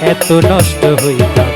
এত নষ্ট হইতাম।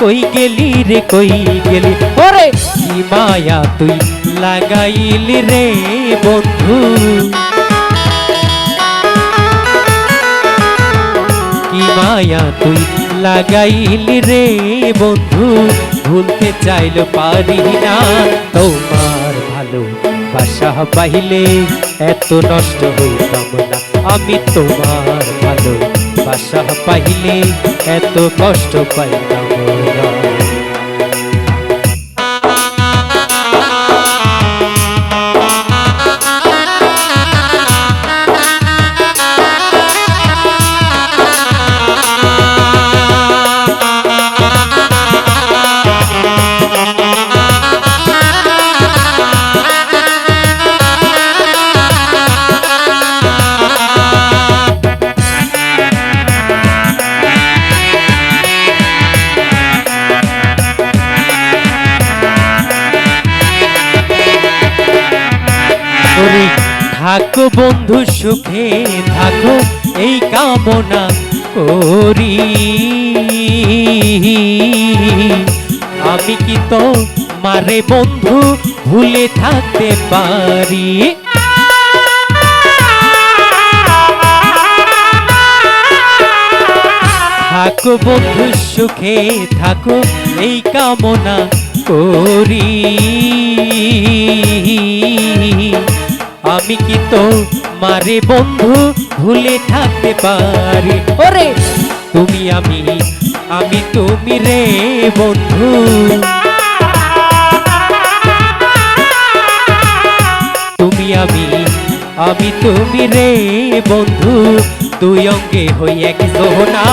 কই গেলি রে, কই গেলি? ওরে, কি মায়া তুই লাগাইলি রে বন্ধু। কি মায়া তুই লাগাইলি রে বন্ধু? ভুলতে চাইল পারি না। তোমার ভালো বাসা পাইলে এত নষ্ট হইতাম না। আমি তোমার ভালো বাসা পাইলে এত কষ্ট পাইতাম না থাকো বন্ধু, সুখে থাকো, এই কামনা করি। আমি কি তো মারে বন্ধু ভুলে থাকতে পারি? থাকো বন্ধু, সুখে থাকো, এই কামনা করি। আমি কি তো মারে বন্ধু ভুলে থাকতে পারি? ওরে! তুমি আমি আমি তুমি রে বন্ধু। তুমি আমি আমি তুমি রে বন্ধু। দুই অঙ্গে হই এক সোনা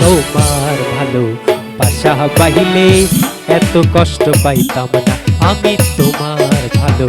তোমার ভালো বাসা পাইলে এত কষ্ট পাইতাম না। আমি তোমার ভালো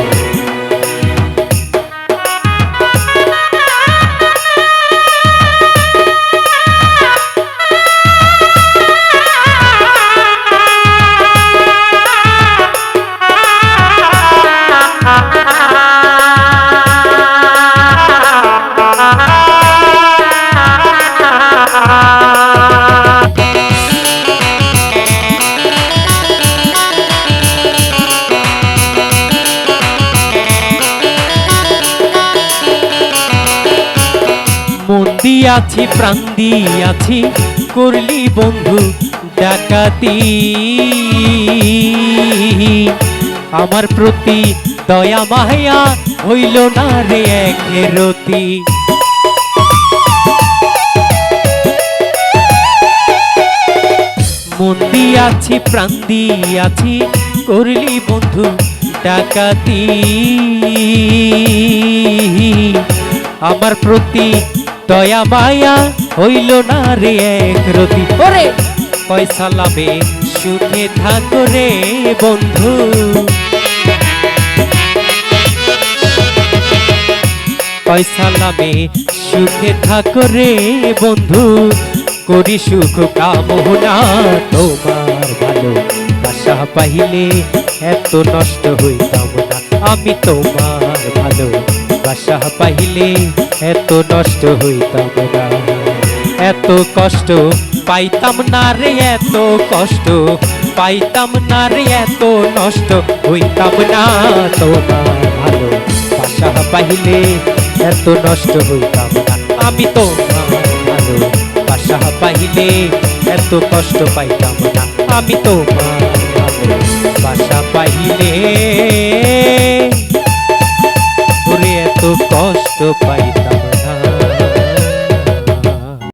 দিয়াছি প্রাণ দিয়াছি করলি বন্ধু ডাকাতি। আমার প্রতি দয়া মায়া হইল না রে একেরতি মন দিয়াছি প্রাণ দিয়াছি করলি বন্ধু ডাকাতি। আমার প্রতি দয়া মায়া হইল না রে এক রতি। ওরে! পয়সা লাভে সুখে থাকো রে বন্ধু। পয়সালামে সুখে থাকো রে বন্ধু। করি সুখ কামনা তোমার ভালো আশা পাইলে এত নষ্ট হইতাম না। আমি তোমার ভালো বাসা পাইলে এত নষ্ট হইতাম না। এত কষ্ট পাইতাম না রে, এত কষ্ট পাইতাম না রে, এত নষ্ট হইতাম না। তোমার ভালো বাসা পাইলে এত নষ্ট হইতাম না। আমি তোমার ভালো বাসা পাইলে এত কষ্ট পাইতাম না। আমি তোমার ভালো বাসা পাইলে এত কষ্ট পাইতাম